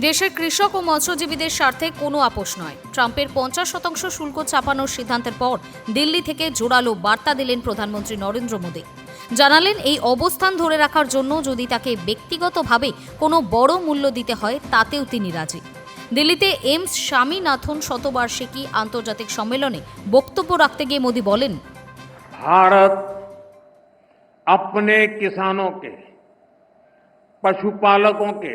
দেশের কৃষক ও মৎস্যজীবীদের স্বার্থে কোনো আপোষ নয় ট্রাম্পের পঞ্চাশ শতাংশ শুল্ক চাপানোর সিদ্ধান্তের পর দিল্লি থেকে জোরালো বার্তা দিলেন প্রধানমন্ত্রী নরেন্দ্র মোদী জানালেন এই অবস্থান ধরে রাখার জন্য যদি তাকে ব্যক্তিগতভাবে কোনো বড় মূল্য দিতে হয় তাতেও তিনি রাজি দিল্লিতে এমস স্বামীনাথন শতবার্ষিকী আন্তর্জাতিক সম্মেলনে বক্তব্য রাখতে গিয়ে মোদী বলেন भारत अपने किसानों के पशुपालकों के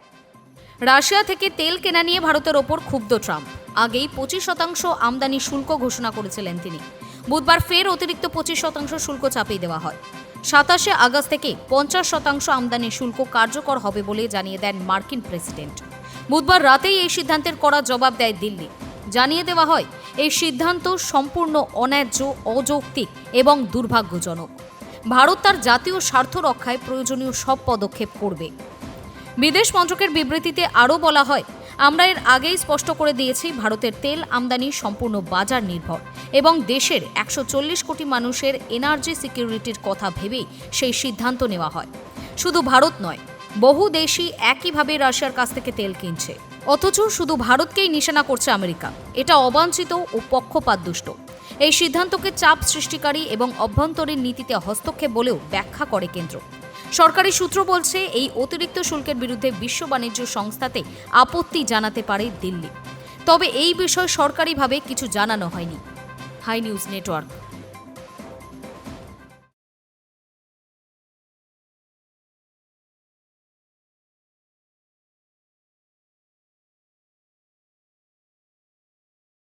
রাশিয়া থেকে তেল কেনা নিয়ে ভারতের ওপর ক্ষুব্ধ ট্রাম্প। আগেই পঁচিশ শতাংশ আমদানি শুল্ক ঘোষণা করেছিলেন তিনি। বুধবার ফের অতিরিক্ত পঁচিশ শতাংশ শুল্ক চাপিয়ে দেওয়া হয়। সাতাশে আগস্ট থেকে পঞ্চাশ শতাংশ আমদানি শুল্ক কার্যকর হবে বলে জানিয়ে দেন মার্কিন প্রেসিডেন্ট। বুধবার রাতেই এই সিদ্ধান্তের কড়া জবাব দেয় দিল্লি। জানিয়ে দেওয়া হয়, এই সিদ্ধান্ত সম্পূর্ণ অন্যায্য, অযৌক্তিক এবং দুর্ভাগ্যজনক। ভারত তার জাতীয় স্বার্থ রক্ষায় প্রয়োজনীয় সব পদক্ষেপ করবে। বিদেশ মন্ত্রকের বিবৃতিতে আরও বলা হয়, আমরা এর আগেই স্পষ্ট করে দিয়েছি ভারতের তেল আমদানি সম্পূর্ণ বাজার নির্ভর এবং দেশের একশো চল্লিশ কোটি মানুষের এনার্জি সিকিউরিটির কথা ভেবেই সেই সিদ্ধান্ত নেওয়া হয়। শুধু ভারত নয়, বহু দেশই একইভাবে রাশিয়ার কাছ থেকে তেল কিনছে। অথচ শুধু ভারতকেই নিশানা করছে আমেরিকা, এটা অবাঞ্ছিত ও পক্ষপাতদুষ্ট এই সিদ্ধান্তকে চাপ সৃষ্টিকারী এবং অভ্যন্তরীণ নীতিতে হস্তক্ষেপ বলেও ব্যাখ্যা করে কেন্দ্র। সরকারি সূত্র বলছে, এই অতিরিক্ত শুল্কের বিরুদ্ধে বিশ্ব বাণিজ্য সংস্থাতে আপত্তি জানাতে পারে দিল্লি। তবে এই বিষয়ে সরকারিভাবে কিছু জানানো হয়নি। Hi news network.